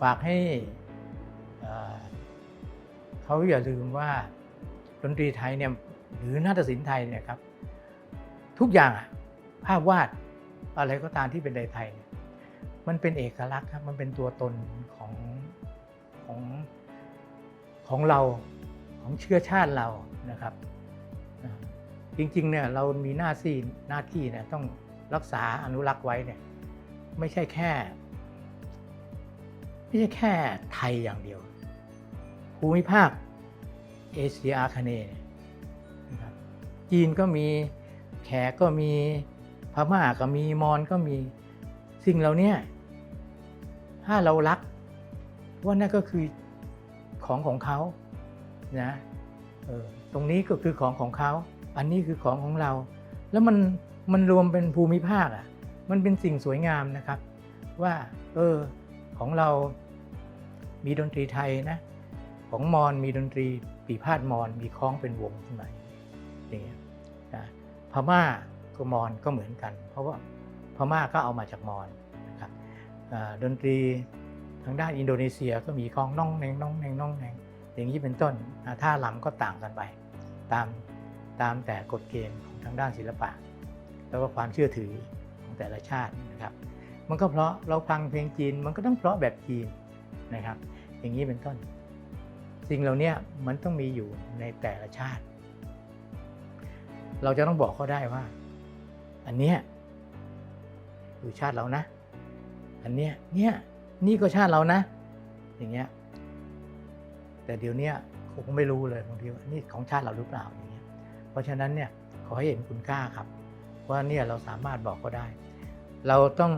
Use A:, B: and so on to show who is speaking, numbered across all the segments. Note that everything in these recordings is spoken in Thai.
A: ฝากให้เขาอย่าลืมว่าดนตรีไทยเนี่ยหรือนาฏศิลป์ไทยเนี่ยครับ ทุกอย่างภาพวาดอะไรก็ตามที่เป็นไทยไทยเนี่ยมันเป็นเอกลักษณ์ครับมันเป็นตัวตนของของของเราของเชื้อชาติเรานะครับ จริงๆเนี่ยเรามีหน้าที่หน้าที่เนี่ยต้องรักษาอนุรักษ์ไว้เนี่ยไม่ใช่แค่ ไม่ใช่แค่ไทยอย่างเดียว ภูมิภาคเอเชียอาคเนย์เนี่ยนะครับจีนก็มีแขกก็มีพม่าก็มีมอญก็มีสิ่งเหล่านี้ถ้าเรารักว่านั่นก็คือของของเขานะเออตรงนี้ก็คือของของเขา อันนี้คือของของเรา แล้วมันมันรวมเป็นภูมิภาคอะ มันเป็นสิ่งสวยงามนะครับ ว่า เออ ของเรา มีดนตรีไทยนะของมอญมีดนตรีปีพาดมอญมีคล้องเป็นวงขึ้นมาอย่างเงี้ยนะพม่าก็มอญก็เหมือนกัน เพราะว่าพม่าก็เอามาจากมอญนะครับดนตรีทางด้านอินโดนีเซียก็มีคล้องน่องแนงน่องแนงน่องแนงอย่างนี้เป็นต้นอ่าท่าลำก็ต่างกันไป ตามตามแต่กฎเกณฑ์ของทางด้านศิลปะ แล้วก็ความเชื่อถือของแต่ละชาตินะครับ มันก็เพราะเราฟังเพลงจีนมันก็ต้องเพราะแบบจีน นะครับ อย่างนี้เป็นต้น สิ่งเหล่านี้มันต้องมีอยู่ในแต่ละชาติ เราจะต้องบอกเขาได้ว่า อันเนี้ยคือชาติเรานะ อันเนี้ยเนี่ยนี่ก็ชาติเรานะ อย่างเงี้ยแต่เดี๋ยวนี้คงไม่รู้เลยบางทีว่านี่ของชาติเราหรือเปล่าอย่างเงี้ยเพราะฉะนั้นเนี่ยขอให้เห็นคุณค่าครับ ว่าเนี่ยเราสามารถบอกเขาได้ เราต้อง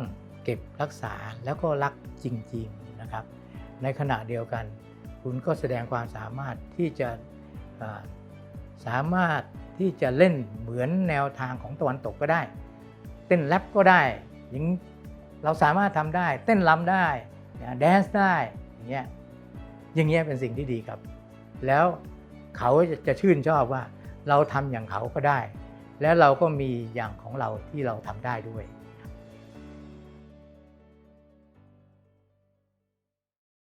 A: เก็บรักษาแล้วก็รักจริง ๆนะครับ ในขณะเดียวกัน คุณก็แสดงความสามารถที่จะสามารถที่จะเล่นเหมือนแนวทางของตะวันตกก็ได้ เต้นแรปก็ได้อย่างเราสามารถทำได้ เต้นรำได้แดนซ์ได้อย่างเงี้ยอย่างเงี้ยเป็นสิ่งที่ดีครับ แล้วเขาจะชื่นชอบว่าเราทำอย่างเขาก็ได้ แล้วเราก็มีอย่างของเราที่เราทำได้ด้วย